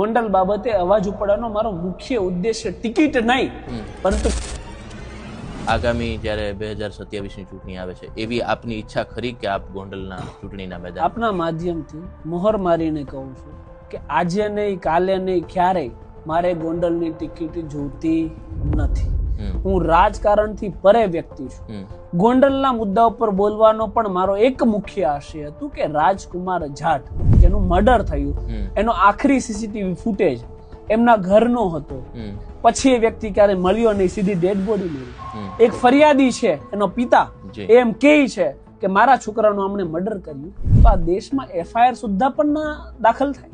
ગોંડલ બાબતે અવાજ ઉપાડવાનો મારો મુખ્ય ઉદ્દેશ્ય ટિકિટ નહીં પરંતુ આગામી જ્યારે બે હજાર સત્યાવીસની ચૂંટણી આવે છે એવી આપની ઈચ્છા ખરી કે આપ ગોંડલના ચૂંટણીના મેદાન આપના માધ્યમથી મોહર મારીને કહું છું કે આજે નહીં કાલે નહીં ક્યારેય મારે ગોંડલની ટિકિટ જોતી નથી. હું રાજકારણથી પરે વ્યક્તિ છું. ગોંડલના મુદ્દા ઉપર બોલવાનો પણ મારો એક મુખ્ય આશય હતું કે રાજકુમાર જાટ જેનું મર્ડર થયું એનો આખરી સીસીટીવી ફૂટેજ એમના ઘરનો હતો. પછી એ વ્યક્તિ ક્યારે મળ્યો નહીં સીધી ડેડ બોડી મળી. એક ફરિયાદી છે એનો પિતા. એમ કે છે કે મારા છોકરાનું અમને મર્ડર કર્યું. તો આ દેશમાં એફઆઈઆર સુદ્ધા પણ ના દાખલ થાય.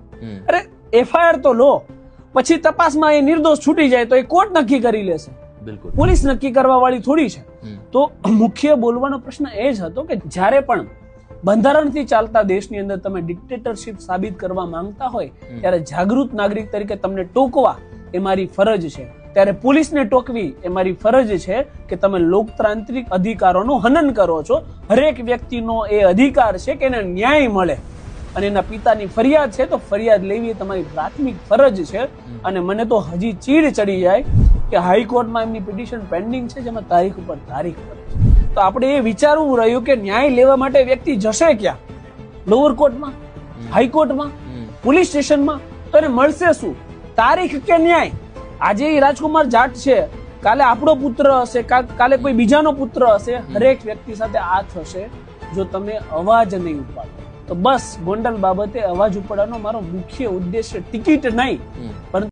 અરે એફઆઈઆર તો લો. પછી તપાસમાં એ નિર્દોષ છૂટી જાય તો એ કોર્ટ નક્કી કરી લેશે. બિલકુલ. પોલીસ નક્કી કરવા વાળી થોડી છે. તો મુખ્ય બોલવાનો પ્રશ્ન એ જ હતો કે જ્યારે પણ બંધારણથી ચાલતા દેશની અંદર તમે ડિક્ટેટરશિપ સાબિત કરવા માંગતા હોય ત્યારે જાગૃત નાગરિક તરીકે તમને ટોકવા એ મારી ફરજ છે. ત્યારે પોલીસને ટોકવી એ મારી ફરજ છે કે તમે લોકતાંત્રિક અધિકારોનું હનન કરો છો. હરેક વ્યક્તિનો એ અધિકાર છે કે એને ન્યાય મળે. અને એના પિતાની ફરિયાદ છે તો ફરિયાદ લેવી એ તમારી પ્રાથમિક ફરજ છે. અને મને તો હજી ચીડ ચડી જાય કે હાઈકોર્ટમાં એમની પિટિશન પેન્ડિંગ છે જેમાં તારીખ ઉપર તારીખ પડે છે. તો આપણે એ વિચારવું રહ્યું કે ન્યાય લેવા માટે વ્યક્તિ જશે ક્યાં? લોઅર કોર્ટમાં હાઈકોર્ટમાં પોલીસ સ્ટેશનમાં તો એને મળશે શું? તારીખ કે ન્યાય? આજે એ રાજકુમાર જાટ છે. કાલે આપણો પુત્ર હશે કાલે કોઈ બીજાનો પુત્ર હશે. હરેક વ્યક્તિ સાથે આ થશે જો તમે અવાજ નહીં ઉપાડો. તો બસ ગોંડલ બાબતે અવાજ ઉપાડવાનો મારો મુખ્ય ઉદ્દેશ્ય ટિકિટ નહીં. પરંતુ